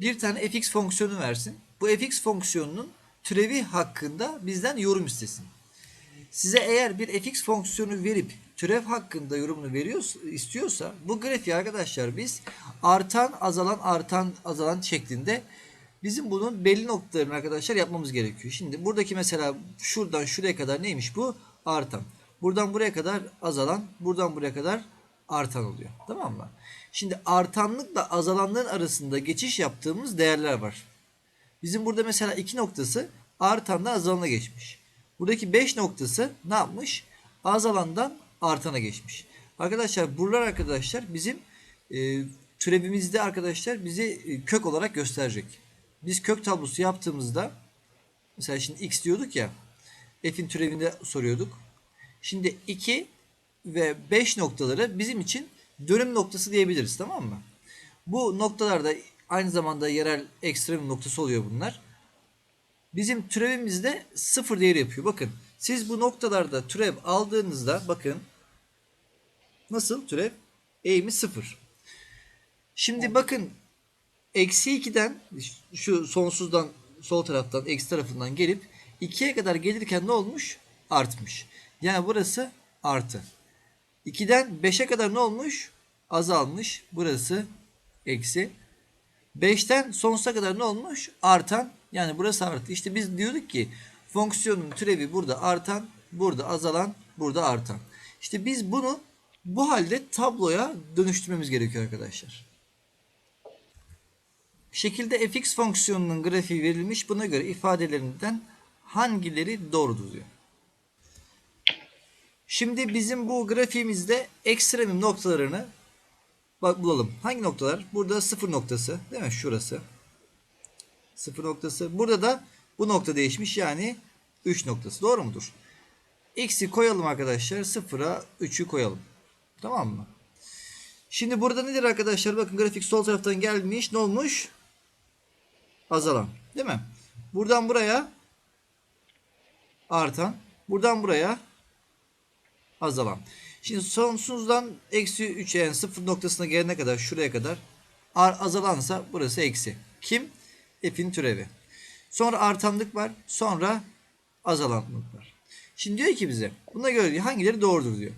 bir tane fx fonksiyonu versin. Bu fx fonksiyonunun türevi hakkında bizden yorum istesin. Size eğer bir fx fonksiyonu verip türev hakkında yorumunu veriyor istiyorsa bu grafiği arkadaşlar biz artan azalan artan azalan şeklinde bizim bunun belli noktalarını arkadaşlar yapmamız gerekiyor. Şimdi buradaki mesela şuradan şuraya kadar neymiş bu? Artan. Buradan buraya kadar azalan, buradan buraya kadar artan oluyor. Tamam mı? Şimdi artanlıkla azalanlığın arasında geçiş yaptığımız değerler var. Bizim burada mesela 2 noktası artandan azalana geçmiş. Buradaki 5 noktası ne yapmış? Azalandan artana geçmiş. Arkadaşlar buralar arkadaşlar bizim e, türevimizde arkadaşlar bizi e, kök olarak gösterecek. Biz kök tablosu yaptığımızda mesela şimdi x diyorduk ya f'in türevinde soruyorduk. Şimdi 2 ve 5 noktaları bizim için dönüm noktası diyebiliriz tamam mı? Bu noktalarda aynı zamanda yerel ekstrem noktası oluyor bunlar. Bizim türevimizde sıfır değeri yapıyor. Bakın siz bu noktalarda türev aldığınızda bakın nasıl türev? Eğimi sıfır. Şimdi bakın eksi 2'den şu sonsuzdan sol taraftan eksi tarafından gelip 2'ye kadar gelirken ne olmuş? Artmış. Yani burası artı. 2'den 5'e kadar ne olmuş? Azalmış. Burası eksi. 5'ten sonsuza kadar ne olmuş? Artan. Yani burası artı. İşte biz diyorduk ki fonksiyonun türevi burada artan, burada azalan, burada artan. İşte biz bunu bu halde tabloya dönüştürmemiz gerekiyor arkadaşlar. Şekilde fx fonksiyonunun grafiği verilmiş. Buna göre ifadelerinden hangileri doğrudur diyor. Şimdi bizim bu grafiğimizde ekstremim noktalarını bak bulalım. Hangi noktalar? Burada sıfır noktası değil mi? Şurası. Sıfır noktası. Burada da bu nokta değişmiş yani 3 noktası. Doğru mudur? X'i koyalım arkadaşlar. Sıfıra 3'ü koyalım. Tamam mı? Şimdi burada nedir arkadaşlar? Bakın grafik sol taraftan gelmiş. Ne olmuş? Azalan. Değil mi? Buradan buraya artan. Buradan buraya azalan. Şimdi sonsuzdan eksi 3'e yani sıfır noktasına gelene kadar şuraya kadar azalansa burası eksi. Kim? F'in türevi. Sonra artanlık var. Sonra azalanlık var. Şimdi diyor ki bize buna göre hangileri doğrudur diyor.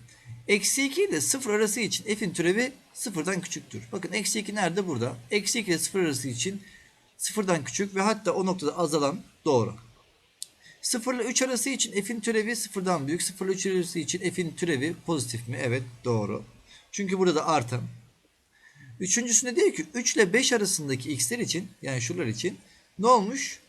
Eksi 2 ile 0 arası için f'in türevi sıfırdan küçüktür. Bakın eksi 2 nerede? Burada. Eksi 2 ile 0 arası için sıfırdan küçük ve hatta o noktada azalan doğru. 0 ile 3 arası için f'in türevi sıfırdan büyük. 0 ile 3 arası için f'in türevi pozitif mi? Evet doğru. Çünkü burada da artan. Üçüncüsünde diyor ki 3 ile 5 arasındaki x'ler için yani şular için ne olmuş?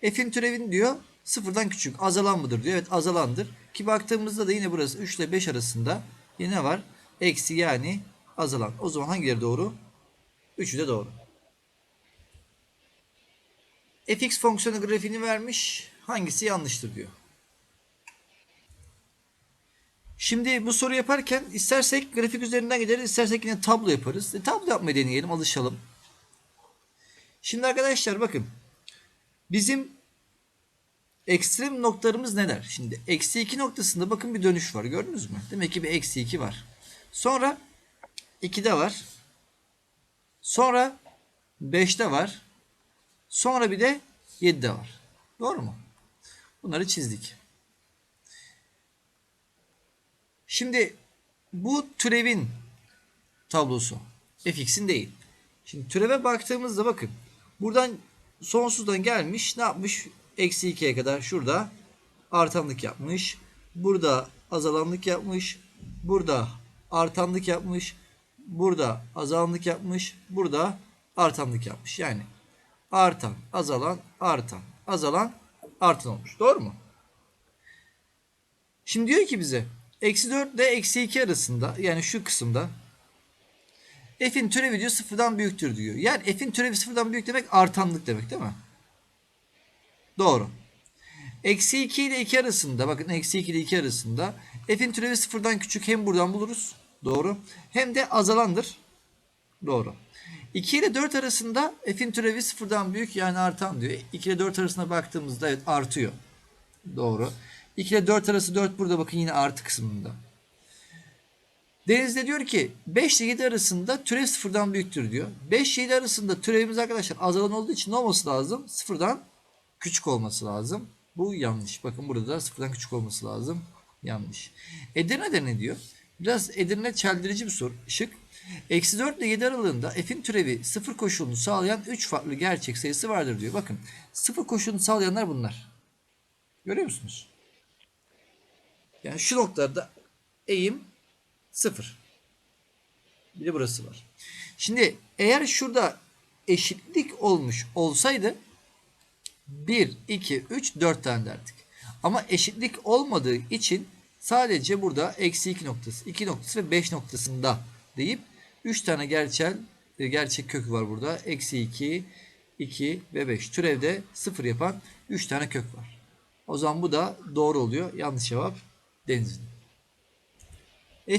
F'in türevini diyor sıfırdan küçük azalan mıdır diyor. Evet azalandır. Ki baktığımızda da yine burası 3 ile 5 arasında yine ne var? Eksi yani azalan. O zaman hangileri doğru? Üçü de doğru. fx fonksiyonu grafiğini vermiş. Hangisi yanlıştır diyor. Şimdi bu soru yaparken istersek grafik üzerinden gideriz, istersek yine tablo yaparız. E, tablo yapmayı deneyelim, alışalım. Şimdi arkadaşlar bakın. Bizim ekstrem noktalarımız neler? Şimdi eksi 2 noktasında bakın bir dönüş var. Gördünüz mü? Demek ki bir eksi 2 var. Sonra 2'de var. Sonra 5'te var. Sonra bir de 7'de var. Doğru mu? Bunları çizdik. Şimdi bu türevin tablosu. fx'in değil. Şimdi türeve baktığımızda bakın. Buradan sonsuzdan gelmiş. Ne yapmış? Eksi 2'ye kadar şurada artanlık yapmış. Burada azalanlık yapmış. Burada artanlık yapmış. Burada azalanlık yapmış. Burada artanlık yapmış. Yani artan, azalan, artan, azalan, artan olmuş. Doğru mu? Şimdi diyor ki bize eksi 4 ile eksi 2 arasında yani şu kısımda f'in türevi diyor sıfırdan büyüktür diyor. Yani f'in türevi sıfırdan büyük demek artanlık demek değil mi? Doğru. Eksi 2 ile 2 arasında bakın eksi 2 ile 2 arasında f'in türevi sıfırdan küçük hem buradan buluruz. Doğru. Hem de azalandır. Doğru. 2 ile 4 arasında f'in türevi sıfırdan büyük yani artan diyor. 2 ile 4 arasına baktığımızda evet artıyor. Doğru. 2 ile 4 arası 4 burada bakın yine artı kısmında. Deniz de diyor ki 5 ile 7 arasında türev sıfırdan büyüktür diyor. 5 ile 7 arasında türevimiz arkadaşlar azalan olduğu için ne olması lazım? Sıfırdan küçük olması lazım. Bu yanlış. Bakın burada da sıfırdan küçük olması lazım. Yanlış. Edirne de ne diyor? Biraz Edirne çeldirici bir soru. Şık. Eksi 4 ile 7 aralığında f'in türevi sıfır koşulunu sağlayan 3 farklı gerçek sayısı vardır diyor. Bakın sıfır koşulunu sağlayanlar bunlar. Görüyor musunuz? Yani şu noktada eğim sıfır. Bir de burası var. Şimdi eğer şurada eşitlik olmuş olsaydı 1, 2, 3, 4 tane derdik. Ama eşitlik olmadığı için sadece burada eksi 2 noktası, 2 noktası ve 5 noktasında deyip 3 tane gerçel e, gerçek kök var burada. Eksi 2, 2 ve 5. Türevde 0 yapan 3 tane kök var. O zaman bu da doğru oluyor. Yanlış cevap Denizli.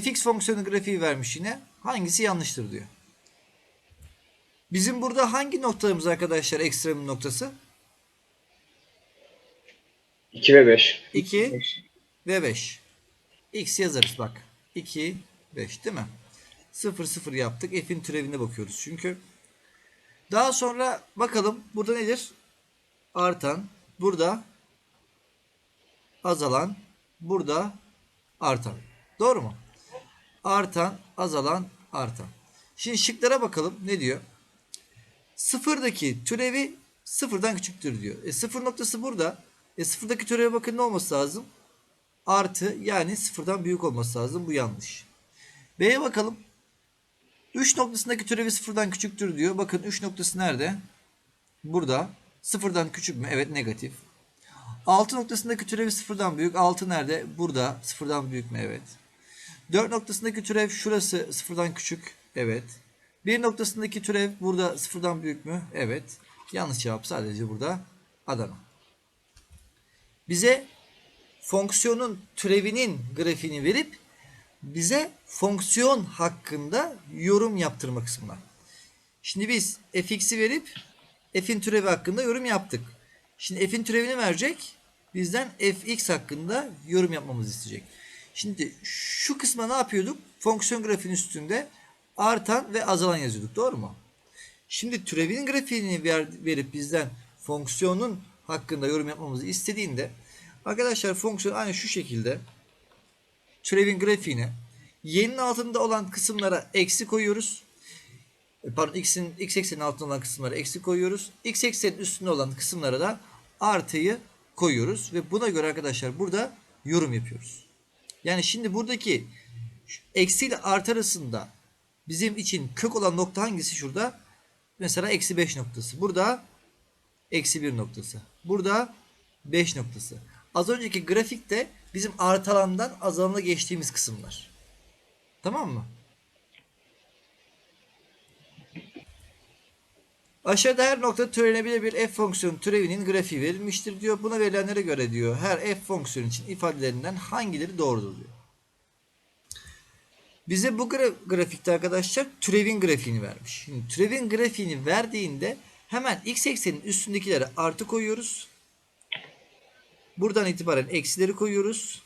fx fonksiyonu grafiği vermiş yine. Hangisi yanlıştır diyor. Bizim burada hangi noktalarımız arkadaşlar ekstremum noktası? 2 ve 5. 2 ve 5. X yazarız bak. 2, 5 değil mi? 0, 0 yaptık. F'in türevine bakıyoruz çünkü. Daha sonra bakalım burada nedir? Artan. Burada azalan. Burada artan. Doğru mu? Artan, azalan, artan. Şimdi şıklara bakalım. Ne diyor? Sıfırdaki türevi sıfırdan küçüktür diyor. E sıfır noktası burada. E sıfırdaki türeve bakın ne olması lazım? Artı yani sıfırdan büyük olması lazım. Bu yanlış. B'ye bakalım. 3 noktasındaki türevi sıfırdan küçüktür diyor. Bakın 3 noktası nerede? Burada. Sıfırdan küçük mü? Evet negatif. 6 noktasındaki türevi sıfırdan büyük. 6 nerede? Burada. Sıfırdan büyük mü? Evet. 4 noktasındaki türev şurası sıfırdan küçük. Evet. 1 noktasındaki türev burada sıfırdan büyük mü? Evet. Yanlış cevap sadece burada Adana. Bize fonksiyonun türevinin grafiğini verip bize fonksiyon hakkında yorum yaptırma kısmına. Şimdi biz fx'i verip f'in türevi hakkında yorum yaptık. Şimdi f'in türevini verecek. Bizden fx hakkında yorum yapmamızı isteyecek. Şimdi şu kısma ne yapıyorduk? Fonksiyon grafiğinin üstünde artan ve azalan yazıyorduk. Doğru mu? Şimdi türevin grafiğini ver, verip bizden fonksiyonun hakkında yorum yapmamızı istediğinde arkadaşlar fonksiyon aynı şu şekilde türevin grafiğine y'nin altında olan kısımlara eksi koyuyoruz. E, Pardon x'in x eksenin altında olan kısımlara eksi koyuyoruz. x eksenin üstünde olan kısımlara da artıyı koyuyoruz ve buna göre arkadaşlar burada yorum yapıyoruz. Yani şimdi buradaki eksi ile artı arasında bizim için kök olan nokta hangisi şurada? Mesela eksi 5 noktası. Burada eksi 1 noktası. Burada 5 noktası. Az önceki grafikte bizim artı alandan azalana geçtiğimiz kısımlar. Tamam mı? Aşağıda her nokta türenebilir bir f fonksiyonu türevinin grafiği verilmiştir diyor. Buna verilenlere göre diyor her f fonksiyonu için ifadelerinden hangileri doğrudur diyor. Bize bu gra- grafikte arkadaşlar türevin grafiğini vermiş. Şimdi türevin grafiğini verdiğinde hemen x eksenin üstündekilere artı koyuyoruz. Buradan itibaren eksileri koyuyoruz.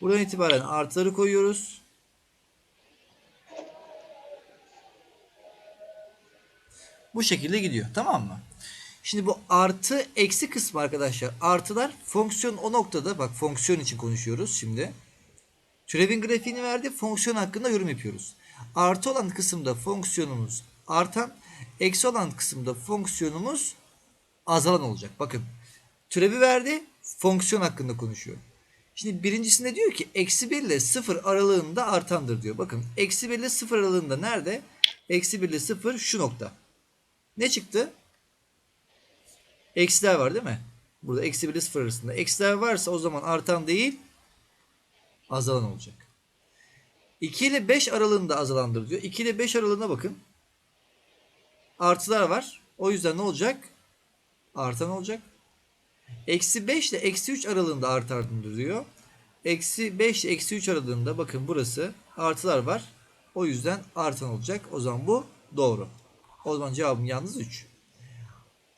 Buradan itibaren artıları koyuyoruz. Bu şekilde gidiyor. Tamam mı? Şimdi bu artı eksi kısmı arkadaşlar. Artılar fonksiyon o noktada bak fonksiyon için konuşuyoruz şimdi. Türevin grafiğini verdi. Fonksiyon hakkında yorum yapıyoruz. Artı olan kısımda fonksiyonumuz artan, eksi olan kısımda fonksiyonumuz azalan olacak. Bakın türevi verdi. Fonksiyon hakkında konuşuyor. Şimdi birincisinde diyor ki eksi 1 ile 0 aralığında artandır diyor. Bakın eksi 1 ile 0 aralığında nerede? Eksi 1 ile 0 şu nokta. Ne çıktı? Eksiler var değil mi? Burada eksi 1 ile 0 arasında. Eksiler varsa o zaman artan değil azalan olacak. 2 ile 5 aralığında azalandır diyor. 2 ile 5 aralığına bakın. Artılar var. O yüzden ne olacak? Artan olacak. Eksi 5 ile eksi 3 aralığında artardır diyor. Eksi 5 ile eksi 3 aralığında bakın burası artılar var. O yüzden artan olacak. O zaman bu doğru. O zaman cevabım yalnız 3.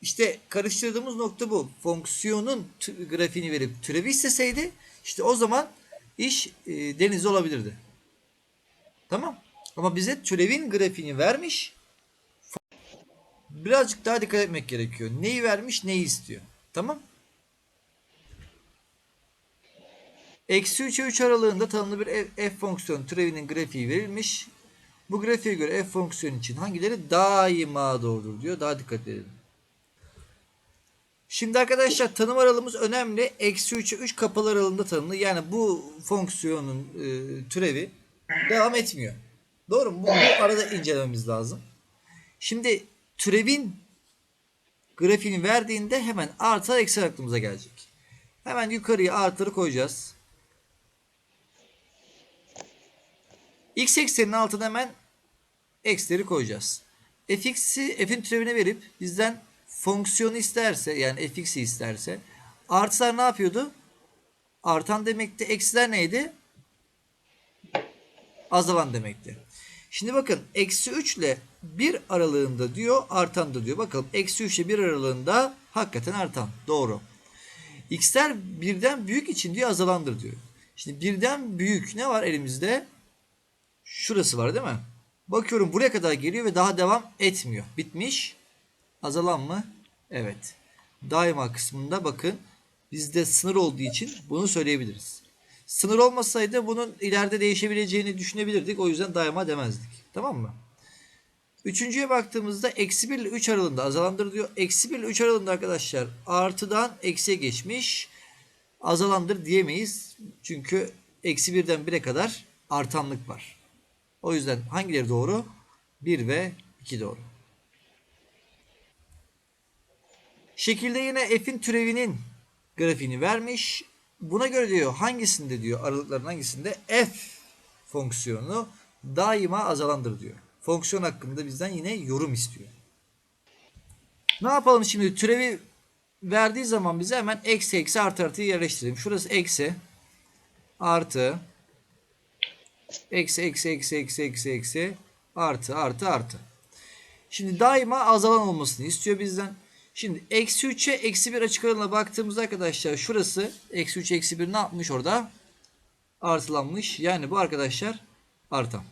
İşte karıştırdığımız nokta bu. Fonksiyonun grafiğini verip türevi isteseydi işte o zaman iş e, denizde olabilirdi. Tamam. Ama bize türevin grafiğini vermiş. Birazcık daha dikkat etmek gerekiyor. Neyi vermiş, neyi istiyor. Tamam. Eksi 3'e 3 aralığında tanımlı bir f, f fonksiyon türevinin grafiği verilmiş. Bu grafiğe göre f fonksiyonu için hangileri daima doğrudur diyor. Daha dikkat edelim. Şimdi arkadaşlar tanım aralığımız önemli. Eksi 3'e 3 kapalı aralığında tanımlı. Yani bu fonksiyonun e, türevi devam etmiyor. Doğru mu? Bu, bu arada incelememiz lazım. Şimdi türevin grafiğini verdiğinde hemen artı eksi aklımıza gelecek. Hemen yukarıya artıları koyacağız. X ekseninin altına hemen eksileri koyacağız. fx'i f'in türevine verip bizden fonksiyonu isterse yani fx'i isterse artılar ne yapıyordu? Artan demekti. Eksiler neydi? Azalan demekti. Şimdi bakın eksi 3 ile 1 aralığında diyor artan da diyor. Bakalım eksi 3 ile 1 aralığında hakikaten artan. Doğru. X'ler birden büyük için diyor azalandır diyor. Şimdi birden büyük ne var elimizde? Şurası var değil mi? Bakıyorum buraya kadar geliyor ve daha devam etmiyor. Bitmiş. Azalan mı? Evet. Daima kısmında bakın bizde sınır olduğu için bunu söyleyebiliriz. Sınır olmasaydı bunun ileride değişebileceğini düşünebilirdik. O yüzden daima demezdik. Tamam mı? Üçüncüye baktığımızda eksi 1 ile 3 aralığında azalandır diyor. Eksi 1 ile 3 aralığında arkadaşlar artıdan eksiye geçmiş. Azalandır diyemeyiz. Çünkü eksi 1'den 1'e kadar artanlık var. O yüzden hangileri doğru? 1 ve 2 doğru. Şekilde yine f'in türevinin grafiğini vermiş. Buna göre diyor hangisinde diyor aralıkların hangisinde f fonksiyonu daima azalandır diyor. Fonksiyon hakkında bizden yine yorum istiyor. Ne yapalım şimdi türevi verdiği zaman bize hemen eksi eksi artı artıyı yerleştirelim. Şurası eksi artı eksi eksi eksi eksi eksi eksi artı artı artı. Şimdi daima azalan olmasını istiyor bizden. Şimdi eksi 3'e eksi 1 açık aralığına baktığımızda arkadaşlar şurası eksi 3 eksi 1 ne yapmış orada? Artılanmış. Yani bu arkadaşlar artan.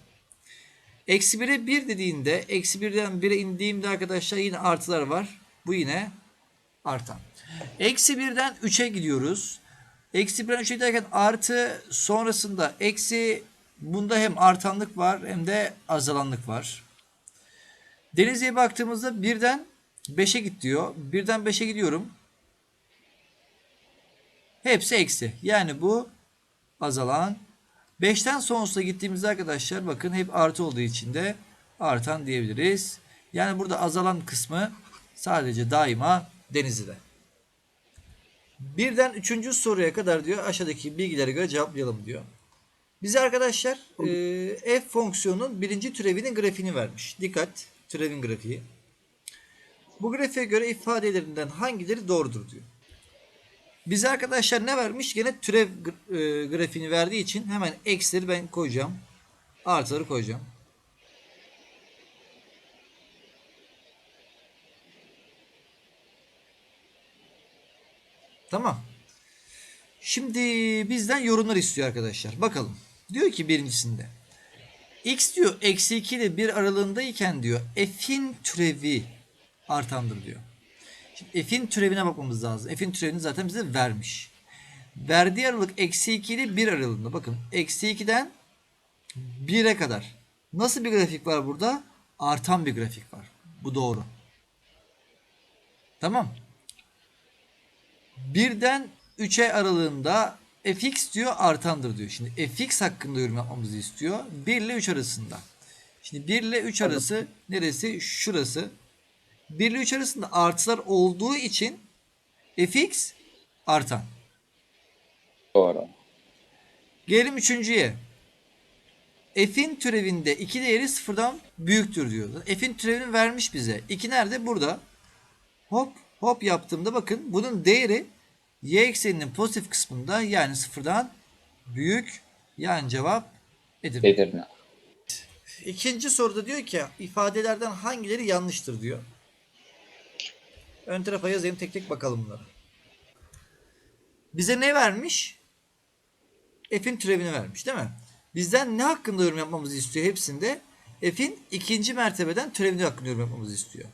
Eksi 1'e 1 dediğinde eksi 1'den 1'e indiğimde arkadaşlar yine artılar var. Bu yine artan. Eksi 1'den 3'e gidiyoruz. Eksi 1'den 3'e giderken artı sonrasında eksi bunda hem artanlık var hem de azalanlık var. Denizli'ye baktığımızda 1'den 5'e git diyor. 1'den 5'e gidiyorum. Hepsi eksi. Yani bu azalan. 5'ten sonrasına gittiğimizde arkadaşlar bakın hep artı olduğu için de artan diyebiliriz. Yani burada azalan kısmı sadece daima Denizli'de. Birden üçüncü soruya kadar diyor aşağıdaki bilgilere göre cevaplayalım diyor. Bize arkadaşlar e, f fonksiyonunun birinci türevinin grafiğini vermiş. Dikkat türevin grafiği. Bu grafiğe göre ifadelerinden hangileri doğrudur diyor. Bize arkadaşlar ne vermiş? Gene türev e, grafiğini verdiği için hemen eksileri ben koyacağım. Artıları koyacağım. Tamam. Şimdi bizden yorumlar istiyor arkadaşlar. Bakalım. Diyor ki birincisinde. X diyor eksi 2 ile 1 aralığındayken diyor f'in türevi artandır diyor. Şimdi f'in türevine bakmamız lazım. F'in türevini zaten bize vermiş. Verdiği aralık eksi 2 ile 1 aralığında. Bakın eksi 2'den 1'e kadar. Nasıl bir grafik var burada? Artan bir grafik var. Bu doğru. Tamam. 1'den 3'e aralığında fx diyor artandır diyor. Şimdi fx hakkında yorum yapmamızı istiyor. 1 ile 3 arasında. Şimdi 1 ile 3 arası neresi? Şurası. 1 ile 3 arasında artılar olduğu için fx artan. Doğru. Gelelim üçüncüye. F'in türevinde 2 değeri sıfırdan büyüktür diyor. F'in türevini vermiş bize. 2 nerede? Burada. Hop hop yaptığımda bakın bunun değeri y ekseninin pozitif kısmında yani sıfırdan büyük. Yani cevap Edirne. Edirne. İkinci soruda diyor ki ifadelerden hangileri yanlıştır diyor. Ön tarafa yazayım tek tek bakalım bunlara. Bize ne vermiş? F'in türevini vermiş değil mi? Bizden ne hakkında yorum yapmamızı istiyor hepsinde? F'in ikinci mertebeden türevini hakkında yorum yapmamızı istiyor.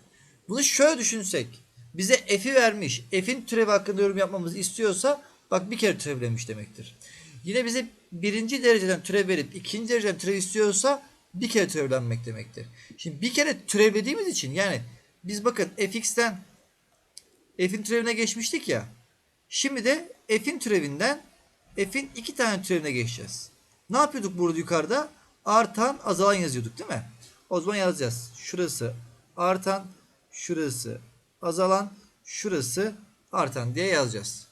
Bunu şöyle düşünsek. Bize F'i vermiş. F'in türevi hakkında yorum yapmamızı istiyorsa bak bir kere türevlemiş demektir. Yine bize birinci dereceden türev verip ikinci dereceden türev istiyorsa bir kere türevlenmek demektir. Şimdi bir kere türevlediğimiz için yani biz bakın fx'ten f'in türevine geçmiştik ya. Şimdi de f'in türevinden f'in iki tane türevine geçeceğiz. Ne yapıyorduk burada yukarıda? Artan azalan yazıyorduk değil mi? O zaman yazacağız. Şurası artan, şurası azalan, şurası artan diye yazacağız.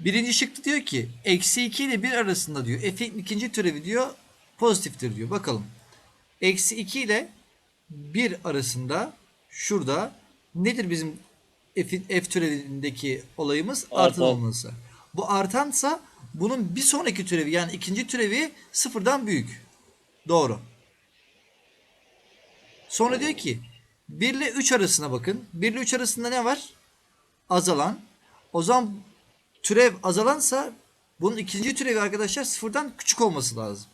Birinci şıkta diyor ki eksi 2 ile 1 arasında diyor. F'in ikinci türevi diyor pozitiftir diyor. Bakalım. Eksi 2 ile 1 arasında şurada nedir bizim F'in F türevindeki olayımız? Artan olması. Bu artansa bunun bir sonraki türevi yani ikinci türevi sıfırdan büyük. Doğru. Sonra diyor ki 1 ile 3 arasına bakın. 1 ile 3 arasında ne var? Azalan. O zaman türev azalansa bunun ikinci türevi arkadaşlar sıfırdan küçük olması lazım.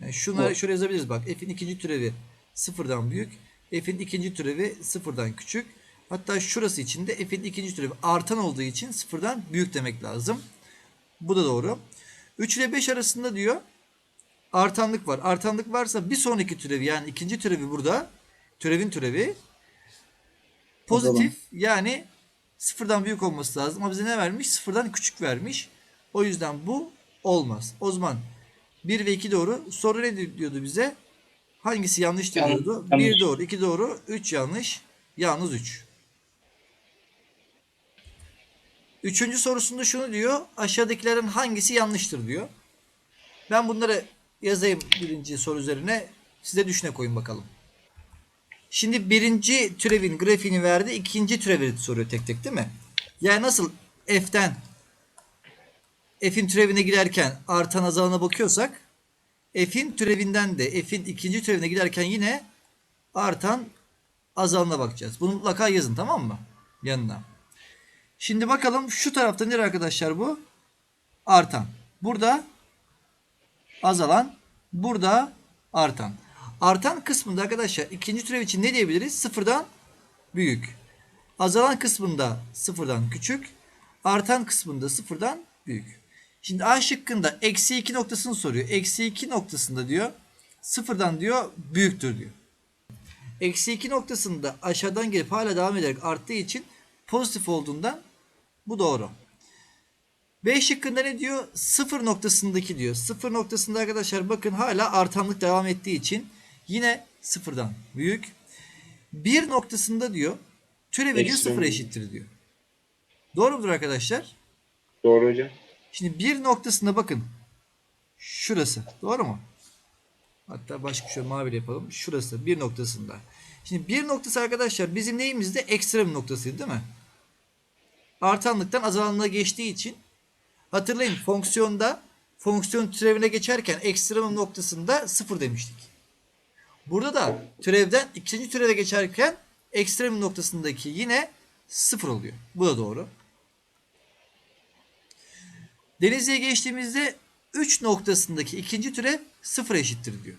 Yani şunları şöyle yazabiliriz bak. F'in ikinci türevi sıfırdan büyük. F'in ikinci türevi sıfırdan küçük. Hatta şurası için de F'in ikinci türevi artan olduğu için sıfırdan büyük demek lazım. Bu da doğru. 3 ile 5 arasında diyor artanlık var. Artanlık varsa bir sonraki türevi yani ikinci türevi burada. Türevin türevi pozitif yani sıfırdan büyük olması lazım. Ama bize ne vermiş? Sıfırdan küçük vermiş. O yüzden bu olmaz. O zaman 1 ve 2 doğru. Soru ne diyordu bize? Hangisi yanlış Yan- diyordu? yanlış. 1 doğru, 2 doğru, 3 yanlış. Yalnız 3. Üçüncü sorusunda şunu diyor. Aşağıdakilerin hangisi yanlıştır diyor. Ben bunları yazayım birinci soru üzerine. Size düşüne koyun bakalım. Şimdi birinci türevin grafiğini verdi. ikinci türevi soruyor tek tek değil mi? Yani nasıl f'ten f'in türevine giderken artan azalana bakıyorsak f'in türevinden de f'in ikinci türevine giderken yine artan azalana bakacağız. Bunu mutlaka yazın tamam mı? Yanına. Şimdi bakalım şu tarafta ne arkadaşlar bu? Artan. Burada azalan. Burada artan. Artan kısmında arkadaşlar ikinci türev için ne diyebiliriz? Sıfırdan büyük. Azalan kısmında sıfırdan küçük. Artan kısmında sıfırdan büyük. Şimdi A şıkkında eksi 2 noktasını soruyor. Eksi 2 noktasında diyor sıfırdan diyor büyüktür diyor. Eksi 2 noktasında aşağıdan gelip hala devam ederek arttığı için pozitif olduğundan bu doğru. B şıkkında ne diyor? Sıfır noktasındaki diyor. Sıfır noktasında arkadaşlar bakın hala artanlık devam ettiği için yine sıfırdan büyük. Bir noktasında diyor türevi diyor sıfıra eşittir diyor. Doğru mudur arkadaşlar? Doğru hocam. Şimdi bir noktasında bakın. Şurası. Doğru mu? Hatta başka şöyle maviyle yapalım. Şurası bir noktasında. Şimdi bir noktası arkadaşlar bizim neyimizde? Ekstrem noktasıydı değil mi? Artanlıktan azalanlığa geçtiği için hatırlayın fonksiyonda fonksiyon türevine geçerken ekstremum noktasında sıfır demiştik. Burada da türevden ikinci türeve geçerken ekstremum noktasındaki yine sıfır oluyor. Bu da doğru. Denizli'ye geçtiğimizde 3 noktasındaki ikinci türev sıfır eşittir diyor.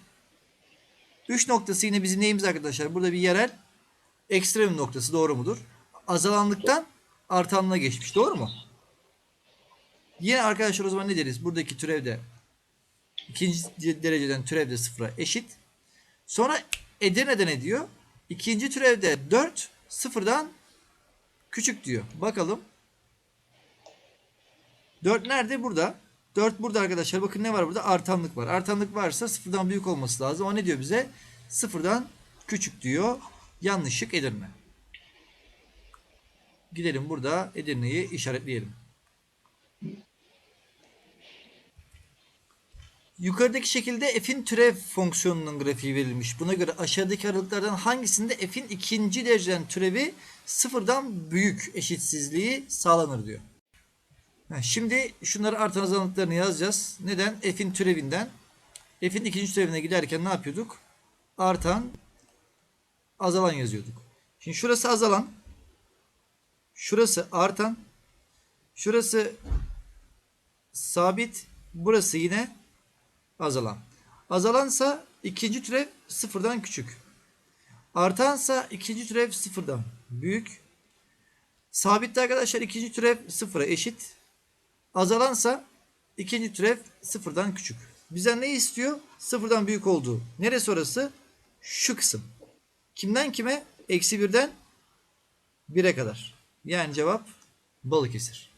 3 noktası yine bizim neyimiz arkadaşlar? Burada bir yerel ekstrem noktası doğru mudur? Azalanlıktan artanlığa geçmiş. Doğru mu? Yine arkadaşlar o zaman ne deriz? Buradaki türev de ikinci dereceden türev de sıfıra eşit. Sonra Edirne'de ne diyor? İkinci türevde 4 sıfırdan küçük diyor. Bakalım. 4 nerede? Burada. 4 burada arkadaşlar. Bakın ne var burada? Artanlık var. Artanlık varsa sıfırdan büyük olması lazım. O ne diyor bize? Sıfırdan küçük diyor. Yanlış şık Edirne. Gidelim burada Edirne'yi işaretleyelim. Yukarıdaki şekilde f'in türev fonksiyonunun grafiği verilmiş. Buna göre aşağıdaki aralıklardan hangisinde f'in ikinci dereceden türevi sıfırdan büyük eşitsizliği sağlanır diyor. Şimdi şunları artan azalılıklarını yazacağız. Neden? F'in türevinden. F'in ikinci türevine giderken ne yapıyorduk? Artan, azalan yazıyorduk. Şimdi şurası azalan. Şurası artan. Şurası sabit. Burası yine azalan. Azalansa ikinci türev sıfırdan küçük. Artansa ikinci türev sıfırdan büyük. Sabitli arkadaşlar ikinci türev sıfıra eşit. Azalansa ikinci türev sıfırdan küçük. Bizden ne istiyor? Sıfırdan büyük olduğu. Neresi orası? Şu kısım. Kimden kime? Eksi birden 1'e kadar. Yani cevap Balıkesir.